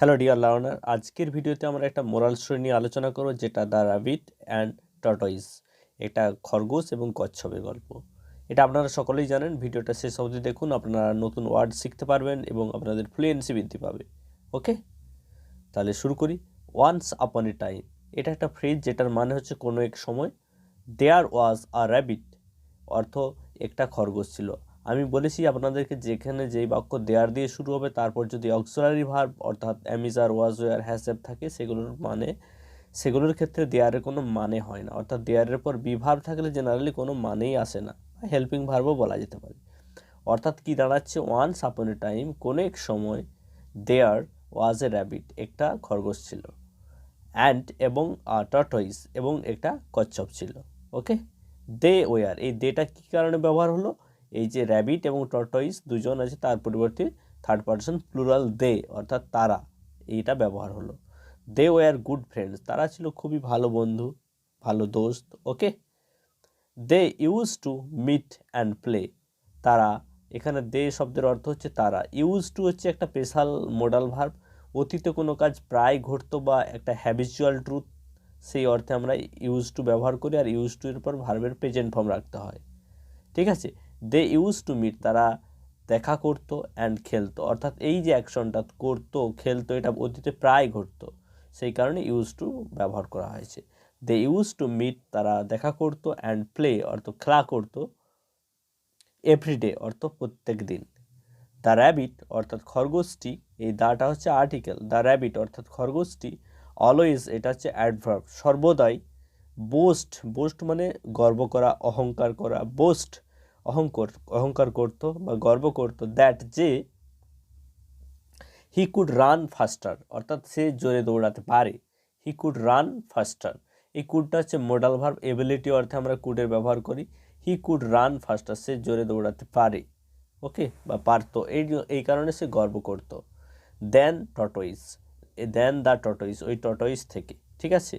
Hello dear learner আজকের ভিডিওতে আমরা একটা মোরাল স্টোরি নিয়ে আলোচনা করব, যেটা দ্য রাবিট অ্যান্ড টটয়েস এটা খরগোশ এবং কচ্ছপের গল্প। এটা আপনারা সকলেই জানেন, ভিডিওটা শেষ অবধি দেখুন, আপনারা নতুন ওয়ার্ড শিখতে পারবেন এবং আপনাদের ফ্লুয়েন্সি বৃদ্ধি পাবে। ওকে তাহলে শুরু করি। ওয়ান্স আপন এ টাইম এটা একটা ফ্রেজ যেটার মানে হচ্ছে কোনো এক সময় দেয়ার ওয়াজ আ র্যাবিট অর্থ একটা খরগোশ ছিল। আমি বলেছি আপনাদেরকে যেখানে যেই বাক্য দেয়ার দিয়ে শুরু হবে, তারপর যদি অক্সিলারি ভার্ব অর্থাৎ am is are was were has have থাকে, সেগুলোর মানে সেগুলোর ক্ষেত্রে দেয়ারের কোনো মানে হয় না। অর্থাৎ দেয়ারের পর বি ভার্ব থাকলে জেনারেলি কোনো মানেই আসে না। হেল্পিং ভার্বও বলা যেতে পারে। অর্থাৎ কি দাঁড়াচ্ছে? ওয়ান্স আপন এ টাইম কোনো এক সময় দেয়ার ওয়াজ এ র্যাবিট একটা খরগোশ ছিল। অ্যান্ড এবং টটয়েস এবং একটা কচ্ছপ ছিল। ওকে দে ওয়ার এই দেটা কী কারণে ব্যবহার হলো? এই যে র্যাবিট এবং টর্টয়েস দুজন আছে, তার পরিবর্তে থার্ড পার্সন প্লুরাল দে অর্থাৎ তারা, এইটা ব্যবহার হলো। দে ওয়ার গুড ফ্রেন্ডস তারা ছিল খুবই ভালো বন্ধু, ভালো দোস্ত okay they use to meet and play তারা, এখানে দে শব্দের অর্থ হচ্ছে তারা। ইউজ টু হচ্ছে একটা স্পেশাল মোডাল ভার্ব অতীতে কোনো কাজ প্রায় ঘটতো বা একটা হ্যাবিচুয়াল ট্রুথ সেই অর্থে আমরা ইউজ টু ব্যবহার করি আর ইউজ টু এর পর ভার্বের প্রেজেন্ট ফর্ম রাখতে হয়। ঠিক আছে? দে ইউজ টু মিট তারা দেখা করতো অ্যান্ড খেলতো। অর্থাৎ এই যে অ্যাকশনটা করতো, খেলতো, এটা অতীতে প্রায় ঘটতো, সেই কারণে ইউজ টু ব্যবহার করা হয়েছে। দে ইউজ টু মিট তারা দেখা করতো অ্যান্ড প্লে অর্থ খেলা করতো এভরিডে অর্থ প্রত্যেক দিন। দ্য র্যাবিট অর্থাৎ খরগোশটি, এই দাটা হচ্ছে আর্টিকেল দ্য র্যাবিট অর্থাৎ খরগোশটি অলওয়েজ এটা হচ্ছে অ্যাডভার্ব সর্বদাই বোস্ট বোস্ট মানে গর্ব করা, অহংকার করা বোস্ট অহংকার অহংকার করতো বা গর্ব করতো দ্যাট যে হি কুড রান ফাস্টার অর্থাৎ সে জোরে দৌড়াতে পারে। হি কুড রান ফাস্টার এই কুডটা হচ্ছে মোডাল ভার্ব এবিলিটি অর্থে আমরা কুডের ব্যবহার করি। হি কুড রান ফাস্টার সে জোরে দৌড়াতে পারে। ওকে বা পারতো। এই এই কারণে সে গর্ব করতো। দেন টটয়েস এ দেন দ্য টটয়েস ওই টটয়েস থেকে। ঠিক আছে?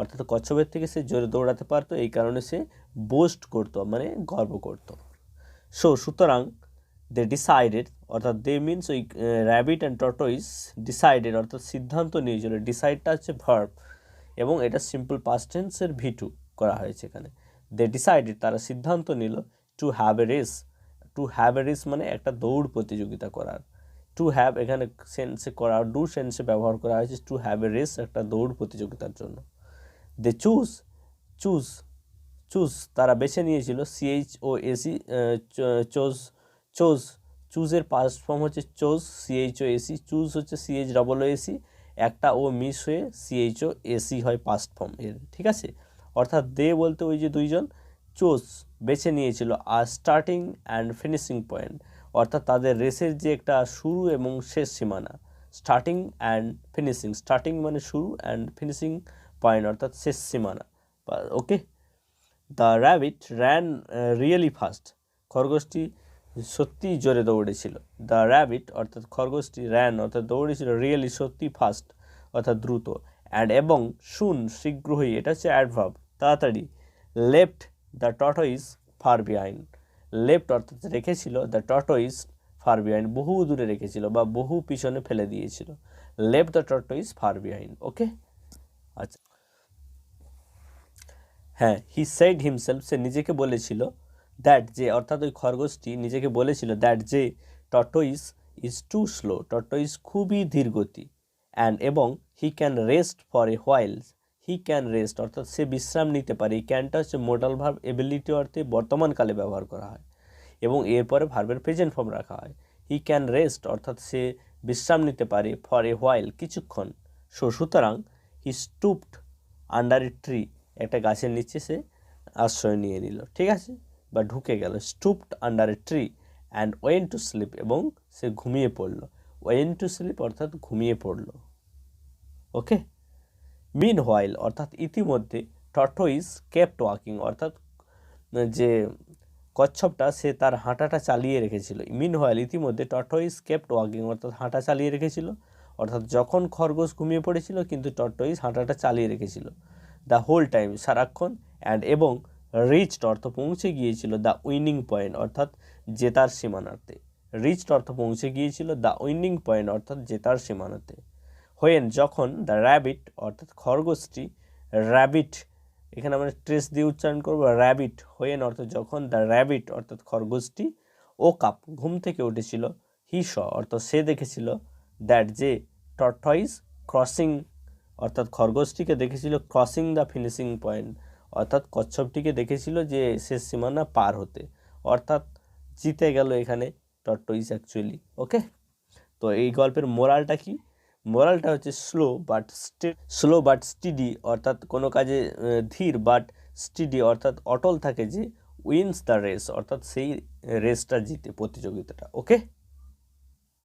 অর্থাৎ কচ্ছপের থেকে সে জোরে দৌড়াতে পারতো, এই কারণে সে বোস্ট করতো মানে গর্ব করতো। সো সুতরাং দে ডিসাইডেড অর্থাৎ দে মিনস ওই র্যাবিট অ্যান্ড টটয়েস ডিসাইডেড অর্থাৎ সিদ্ধান্ত নিয়েছিল ডিসাইডটা হচ্ছে ভার্ব এবং এটা সিম্পল পাস্ট টেন্সের ভি টু করা হয়েছে এখানে। দে ডিসাইডেড তারা সিদ্ধান্ত নিল to have a race to have a race মানে একটা দৌড় প্রতিযোগিতা করার। টু হ্যাভ এখানে সেন্সে করা ডু সেন্সে ব্যবহার করা হয়েছে টু হ্যাভ এ রেস একটা দৌড় প্রতিযোগিতার জন্য। দে চুজ চুজ চুজ তারা বেছে নিয়েছিল CH O SE chose chose চুজের past form হচ্ছে chose CH O SE choose হচ্ছে সিএইচ ডবল ও এসি একটা ও মিস হয়ে সিএইচ ও এসি হয় পাস্ট ফর্ম এর, ঠিক আছে? অর্থাৎ দে বলতে ওই যে দুইজন চোজ বেছে নিয়েছিল আর স্টার্টিং অ্যান্ড ফিনিশিং পয়েন্ট অর্থাৎ তাদের রেসের যে একটা শুরু এবং শেষ সীমানা স্টার্টিং অ্যান্ড ফিনিশিং স্টার্টিং মানে শুরু অ্যান্ড ফিনিশিং পয়েন্ট অর্থাৎ শেষ সীমানা okay? The rabbit ran really fast. খরগোশটি সত্যি জোরে দৌড়েছিল। দ্য র্যাবিট, অর্থাৎ খরগোশটি র্যান, অর্থাৎ দৌড়েছিল রিয়েলি সত্যি ফাস্ট, অর্থাৎ দ্রুত। অ্যান্ড এবং শুন শীঘ্রই, এটা হচ্ছে অ্যাডভাব তাড়াতাড়ি, লেফট দ্য টটো ইজ ফার বিহাইন্ড। লেফট অর্থাৎ রেখেছিল দ্য টটো ইজ ফার বিহাইন্ড, বহু দূরে রেখেছিল বা বহু পিছনে ফেলে দিয়েছিল। লেফট দ্য টটো ইজ ফার বিহাইন্ড, ওকে? আচ্ছা। হ্যাঁ হি সেড হিমসেলফ সে নিজেকে বলেছিল দ্যাট যে, অর্থাৎ ওই খরগোশটি নিজেকে বলেছিল দ্যাট যে tortoise is too slow tortoise খুবই ধীরগতি অ্যান্ড এবং he can rest for a while he can rest অর্থাৎ সে বিশ্রাম নিতে পারে, এই ক্যানটা হচ্ছে মোডাল ভার্ব এবিলিটি অর্থে বর্তমানকালে ব্যবহার করা হয়, এবং এরপরে ভার্বের প্রেজেন্ট ফর্ম রাখা হয় হি ক্যান রেস্ট অর্থাৎ সে বিশ্রাম নিতে পারে ফর এ হোয়াইল কিছুক্ষণ সো সুতরাং হি স্টুপড আন্ডার এ ট্রি একটা গাছের নিচে সে আশ্রয় নিয়ে নিল, ঠিক আছে? বা ঢুকে গেল stopped under a tree and went to sleep এবং সে ঘুমিয়ে পড়ল। ওয়েন টু স্লিপ অর্থাৎ ঘুমিয়ে পড়ল। ওকে? মিন হোয়াইল অর্থাৎ ইতিমধ্যে টটইস কেপ্ট ওয়াকিং অর্থাৎ যে কচ্ছপটা, সে তার হাঁটাটা চালিয়ে রেখেছিল। মিন হোয়াইল ইতিমধ্যে টটইস কেপ্ট ওয়াকিং অর্থাৎ হাঁটা চালিয়ে রেখেছিল। অর্থাৎ যখন খরগোশ ঘুমিয়ে পড়েছিল, কিন্তু টটইস হাঁটাটা চালিয়ে রেখেছিল। দ্য হোল টাইম সারাক্ষণ অ্যান্ড এবং রিচড অর্থ পৌঁছে গিয়েছিল দ্য উইনিং পয়েন্ট অর্থাৎ জেতার সীমানাতে রিচড অর্থ পৌঁছে গিয়েছিল দ্য উইনিং পয়েন্ট অর্থাৎ জেতার সীমানাতে হোয়েন যখন দ্য র্যাবিট অর্থাৎ খরগোশটি র্যাবিট এখানে আমরা ট্রেস দিয়ে উচ্চারণ করব র্যাবিট হোয়েন অর্থাৎ যখন দ্য র্যাবিট অর্থাৎ খরগোশটি, ও কাপ, ঘুম থেকে উঠেছিল হি শ অর্থাৎ সে দেখেছিল দ্যাট যে টর্টয়েস ক্রসিং, অর্থাৎ খরগোশটিকে দেখেছিল ক্রসিং দ্য ফিনিশিং পয়েন্ট, অর্থাৎ কচ্ছপটিকে দেখেছিল যে শেষ সীমানা পার হতে, অর্থাৎ জিতে গেল এখানে টর্টয়েস অ্যাকচুয়ালি ওকে তো এই গল্পের মোরালটা কি? মোরালটা হচ্ছে slow but slow but steady অর্থাৎ কোনো কাজে ধীর বাট স্টিডি অর্থাৎ অটল থাকে যে উইন্স দ্য রেস অর্থাৎ সেই রেসটা জিতে, প্রতিযোগিতাটা ওকে